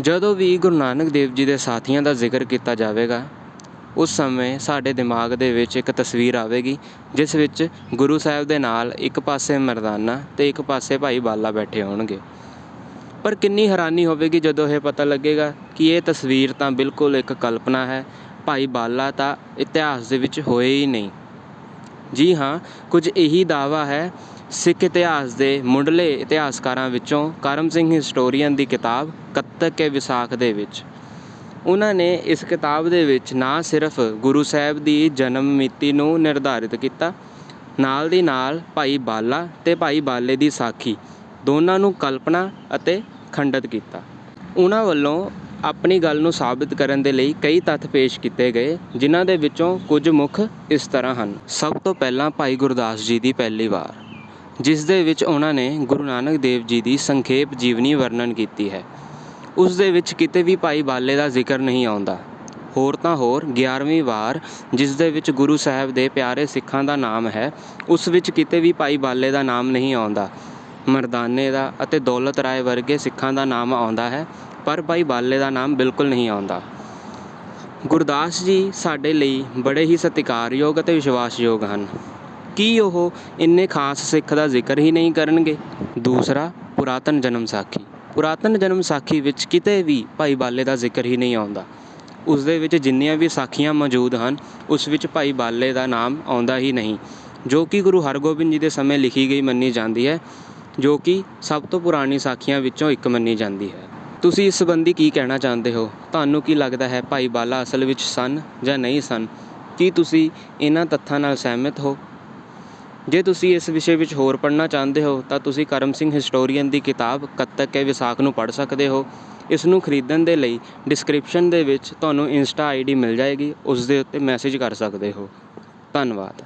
ਜਦੋਂ ਵੀ ਗੁਰੂ ਨਾਨਕ ਦੇਵ ਜੀ ਦੇ ਸਾਥੀਆਂ ਦਾ ਜ਼ਿਕਰ ਕੀਤਾ ਜਾਵੇਗਾ, ਉਸ ਸਮੇਂ ਸਾਡੇ ਦਿਮਾਗ ਦੇ ਵਿੱਚ ਇੱਕ ਤਸਵੀਰ ਆਵੇਗੀ, ਜਿਸ ਵਿੱਚ ਗੁਰੂ ਸਾਹਿਬ ਦੇ ਨਾਲ ਇੱਕ ਪਾਸੇ ਮਰਦਾਨਾ ਤੇ ਇੱਕ ਪਾਸੇ ਭਾਈ ਬਾਲਾ ਬੈਠੇ ਹੋਣਗੇ। ਪਰ ਕਿੰਨੀ ਹੈਰਾਨੀ ਹੋਵੇਗੀ ਜਦੋਂ ਇਹ ਪਤਾ ਲੱਗੇਗਾ ਕਿ ਇਹ ਤਸਵੀਰ ਤਾਂ ਬਿਲਕੁਲ ਇੱਕ ਕਲਪਨਾ ਹੈ, ਭਾਈ ਬਾਲਾ ਤਾਂ ਇਤਿਹਾਸ ਦੇ ਵਿੱਚ ਹੋਏ ਹੀ ਨਹੀਂ। ਜੀ ਹਾਂ, ਕੁਝ ਇਹੀ ਦਾਵਾ ਹੈ ਸਿੱਖ ਇਤਿਹਾਸ ਦੇ ਮੁੱਢਲੇ ਇਤਿਹਾਸਕਾਰਾਂ ਵਿੱਚੋਂ ਕਰਮ ਸਿੰਘ ਹਿਸਟੋਰੀਅਨ ਦੀ ਕਿਤਾਬ ਕੱਤਕ ਕੇ ਵਿਸਾਖ ਦੇ ਵਿੱਚ। ਉਹਨਾਂ ਨੇ ਇਸ ਕਿਤਾਬ ਦੇ ਵਿੱਚ ਨਾ ਸਿਰਫ ਗੁਰੂ ਸਾਹਿਬ ਦੀ ਜਨਮ ਮਿਤੀ ਨੂੰ ਨਿਰਧਾਰਿਤ ਕੀਤਾ, ਨਾਲ ਦੀ ਨਾਲ ਭਾਈ ਬਾਲਾ ਤੇ ਭਾਈ ਬਾਲੇ ਦੀ ਸਾਖੀ ਦੋਨਾਂ ਨੂੰ ਕਲਪਨਾ ਅਤੇ ਖੰਡਿਤ ਕੀਤਾ। ਉਹਨਾਂ ਵੱਲੋਂ ਆਪਣੀ ਗੱਲ ਨੂੰ ਸਾਬਿਤ ਕਰਨ ਦੇ ਲਈ ਕਈ ਤੱਥ ਪੇਸ਼ ਕੀਤੇ ਗਏ, ਜਿਨ੍ਹਾਂ ਦੇ ਵਿੱਚੋਂ ਕੁਝ ਮੁੱਖ ਇਸ ਤਰ੍ਹਾਂ ਹਨ। ਸਭ ਤੋਂ ਪਹਿਲਾਂ ਭਾਈ ਗੁਰਦਾਸ ਜੀ ਦੀ ਪਹਿਲੀ ਵਾਰ। ਜਿਸ ਦੇ ਵਿੱਚ ਉਹਨਾਂ ਨੇ ਗੁਰੂ ਨਾਨਕ ਦੇਵ ਜੀ ਦੀ ਸੰਖੇਪ ਜੀਵਨੀ ਵਰਣਨ ਕੀਤੀ ਹੈ। ਉਸ ਦੇ ਵਿੱਚ ਕਿਤੇ ਵੀ ਭਾਈ ਬਾਲੇ ਦਾ ਜ਼ਿਕਰ ਨਹੀਂ ਆਉਂਦਾ। ਹੋਰ ਤਾਂ ਹੋਰ 11ਵੀਂ ਵਾਰ ਜਿਸ ਦੇ ਵਿੱਚ ਗੁਰੂ ਸਾਹਿਬ ਦੇ ਪਿਆਰੇ ਸਿੱਖਾਂ ਦਾ ਨਾਮ ਹੈ, ਉਸ ਵਿੱਚ ਕਿਤੇ ਵੀ ਭਾਈ ਬਾਲੇ ਦਾ ਨਾਮ ਨਹੀਂ ਆਉਂਦਾ। ਮਰਦਾਨੇ ਦਾ ਅਤੇ ਦੌਲਤ ਰਾਏ ਵਰਗੇ ਸਿੱਖਾਂ ਦਾ ਨਾਮ ਆਉਂਦਾ ਹੈ, ਪਰ ਭਾਈ ਬਾਲੇ ਦਾ ਨਾਮ ਬਿਲਕੁਲ ਨਹੀਂ ਆਉਂਦਾ। ਗੁਰਦਾਸ ਜੀ ਸਾਡੇ ਲਈ ਬੜੇ ਹੀ ਸਤਿਕਾਰਯੋਗ ਅਤੇ ਵਿਸ਼ਵਾਸਯੋਗ ਹਨ। ਕੀ ਉਹ ਇੰਨੇ ਖਾਸ ਸਿੱਖ ਦਾ ਜ਼ਿਕਰ ਹੀ ਨਹੀਂ ਕਰਨਗੇ? ਦੂਸਰਾ, ਪੁਰਾਤਨ ਜਨਮ ਸਾਖੀ। ਪੁਰਾਤਨ ਜਨਮ ਸਾਖੀ ਵਿੱਚ ਕਿਤੇ ਵੀ ਭਾਈ ਬਾਲੇ ਦਾ ਜ਼ਿਕਰ ਹੀ ਨਹੀਂ ਆਉਂਦਾ। ਉਸ ਦੇ ਵਿੱਚ ਜਿੰਨੀਆਂ ਵੀ ਸਾਖੀਆਂ ਮੌਜੂਦ ਹਨ, ਉਸ ਵਿੱਚ ਭਾਈ ਬਾਲੇ ਦਾ ਨਾਮ ਆਉਂਦਾ ਹੀ ਨਹੀਂ, ਜੋ ਕਿ ਗੁਰੂ ਹਰਗੋਬਿੰਦ ਜੀ ਦੇ ਸਮੇਂ ਲਿਖੀ ਗਈ ਮੰਨੀ ਜਾਂਦੀ ਹੈ, ਜੋ ਕਿ ਸਭ ਤੋਂ ਪੁਰਾਣੀ ਸਾਖੀਆਂ ਵਿੱਚੋਂ ਇੱਕ ਮੰਨੀ ਜਾਂਦੀ ਹੈ। ਤੁਸੀਂ ਇਸ ਸੰਬੰਧੀ ਕੀ ਕਹਿਣਾ ਚਾਹੁੰਦੇ ਹੋ? ਤੁਹਾਨੂੰ ਕੀ ਲੱਗਦਾ ਹੈ ਭਾਈ ਬਾਲਾ ਅਸਲ ਵਿੱਚ ਸਨ ਜਾਂ ਨਹੀਂ ਸਨ? ਕੀ ਤੁਸੀਂ ਇਹਨਾਂ ਤੱਥਾਂ ਨਾਲ ਸਹਿਮਤ ਹੋ? ਜੇ ਤੁਸੀਂ ਇਸ ਵਿਸ਼ੇ ਵਿੱਚ ਹੋਰ ਪੜ੍ਹਨਾ ਚਾਹੁੰਦੇ ਹੋ, ਤਾਂ ਤੁਸੀਂ ਕਰਮ ਸਿੰਘ ਹਿਸਟੋਰੀਅਨ ਦੀ ਕਿਤਾਬ ਕੱਤਕ ਕੇ ਵਿਸਾਖ ਨੂੰ ਪੜ੍ਹ ਸਕਦੇ ਹੋ। ਇਸ ਨੂੰ ਖਰੀਦਣ ਦੇ ਲਈ ਡਿਸਕ੍ਰਿਪਸ਼ਨ ਦੇ ਵਿੱਚ ਤੁਹਾਨੂੰ ਇੰਸਟਾ ਆਈਡੀ ਮਿਲ ਜਾਏਗੀ, ਉਸ ਦੇ ਉੱਤੇ ਮੈਸੇਜ ਕਰ ਸਕਦੇ ਹੋ। ਧੰਨਵਾਦ।